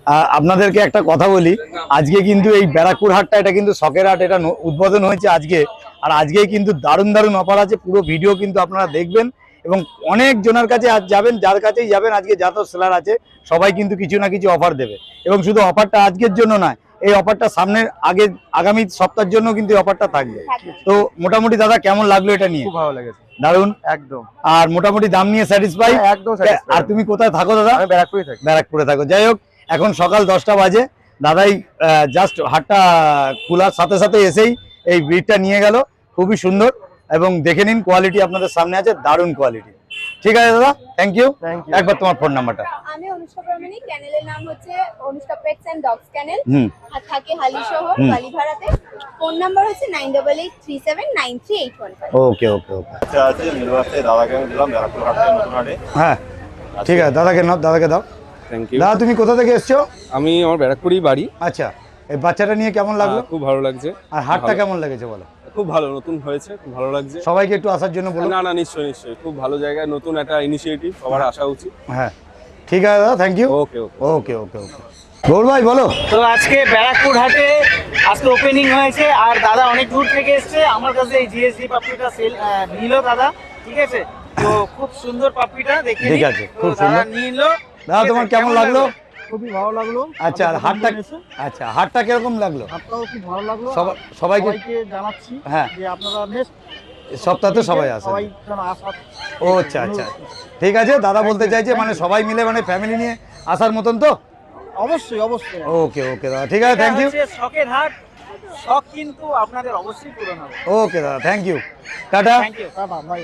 [SPEAKER 1] আহ, আপনাদেরকে একটা কথা বলি। আজকে কিন্তু এই ব্যারাকপুর হাটটা এটা কিন্তু শখের হাট এটা উদ্বোধন হয়েছে আজকে। আর আজকে কিন্তু দারুণ দারুণ অফার আছে। পুরো ভিডিও কিন্তু আপনারা দেখবেন। এবং অনেক জনের কাছে আজ যাবেন যার কাছেই যাবেন আজকে যত সেলার আছে সবাই কিন্তু কিছু না কিছু অফার দেবে। এবং শুধু অফারটা আজকের জন্য নয় এই অফারটা সামনের আগে আগামী সপ্তাহের জন্য কিন্তু এই অফারটা থাকবে। তো মোটামুটি দাদা কেমন লাগল এটা নিয়ে?
[SPEAKER 4] খুব ভালো লেগেছে।
[SPEAKER 1] দারুণ।
[SPEAKER 4] একদম।
[SPEAKER 1] আর মোটামুটি দাম নিয়ে স্যাটিসফাই
[SPEAKER 4] একদম
[SPEAKER 1] আর তুমি কোথায় থাকো দাদা?
[SPEAKER 4] আমি ব্যারাকপুরে থাকি।
[SPEAKER 1] ব্যারাকপুরে থাকো। যাই হোক এখন সকাল দশটা বাজে। দাদাই জাস্ট হাটটা খোলার সাথে সাথে এসেই এই ব্রিডটা নিয়ে গেল। খুবই সুন্দর। এবং দেখে নিন কোয়ালিটি আপনাদের সামনে আছে দারুণ কোয়ালিটি ঠিক আছে দাদা? থ্যাংক ইউ একবার তোমার ফোন নাম্বারটা
[SPEAKER 5] আমি অনুষ্কা প্রামাণিক চ্যানেলের নাম হচ্ছে Anushka pets and dogs channel আর থাকে। বালিভাড়াতে। ফোন নাম্বার হচ্ছে nine double eight three seven nine three eight one five
[SPEAKER 1] okay okay okay
[SPEAKER 9] আচ্ছা আছে দাদাকে দিলাম ব্যারাকপুর হাট নতুন হাটে।
[SPEAKER 1] হ্যাঁ ঠিক আছে দাদাকে নাও দাদাকে দাও।
[SPEAKER 10] থ্যাংক ইউ
[SPEAKER 1] দাদা তুমি কোথা থেকে এসছো?
[SPEAKER 10] আমি আমার ব্যারাকপুরেই বাড়ি।
[SPEAKER 1] আচ্ছা এই বাচ্চাটা নিয়ে কেমন লাগল?
[SPEAKER 10] খুব ভালো লাগছে।
[SPEAKER 1] আর হাটটা কেমন লেগেছে বলো?
[SPEAKER 10] খুব ভালো নতুন হয়েছে খুব ভালো লাগছে।
[SPEAKER 1] সবাইকে একটু আসার জন্য বলো
[SPEAKER 10] না না নিশ্চয়ই নিশ্চয়ই খুব ভালো জায়গায় নতুন একটা ইনিশিয়েটিভ সবার আসা উচিত।
[SPEAKER 1] হ্যাঁ। ঠিক আছে দাদা thank you
[SPEAKER 10] okay okay
[SPEAKER 1] okay okay okay Gour ভাই বলো।
[SPEAKER 2] তো আজকে ব্যারাকপুর হাটে আজকে ওপেনিং হয়েছে আর দাদা অনেক দূর থেকে এসেছে। আমার কাছে এই জিএসডি পাপ্পিটা সেল নিল দাদা ঠিক আছে? তো খুব সুন্দর পাপ্পিটা দেখে
[SPEAKER 1] ঠিক আছে, খুব
[SPEAKER 2] দাদা
[SPEAKER 1] সুন্দর।
[SPEAKER 2] নিল।
[SPEAKER 1] দাদা তোমার কেমন লাগল?
[SPEAKER 4] খুবই ভালো লাগল।
[SPEAKER 1] আচ্ছা আর হাটটা আচ্ছা হাটটা কীরকম লাগল?
[SPEAKER 4] আপনারও খুব ভালো লাগল।
[SPEAKER 1] সবাই সবাইকে
[SPEAKER 4] সবাইকে জানাচ্ছি
[SPEAKER 1] হ্যাঁ।
[SPEAKER 4] যে আপনারা নেক্সট
[SPEAKER 1] সপ্তাহে সবাই আসে ও আচ্ছা আচ্ছা। ঠিক আছে দাদা বলতে চাইছে মানে সবাই মিলে মানে ফ্যামিলি নিয়ে আসার মতন তো?
[SPEAKER 4] অবশ্যই অবশ্যই।
[SPEAKER 1] ওকে ওকে দাদা। ঠিক আছে থ্যাংক ইউ
[SPEAKER 2] হচ্ছে শখের হাট। শখ কিন্তু আপনাদের অবশ্যই পূরণ হবে।
[SPEAKER 1] ওকে দাদা thank you tata.
[SPEAKER 2] Thank you
[SPEAKER 4] tata ভাই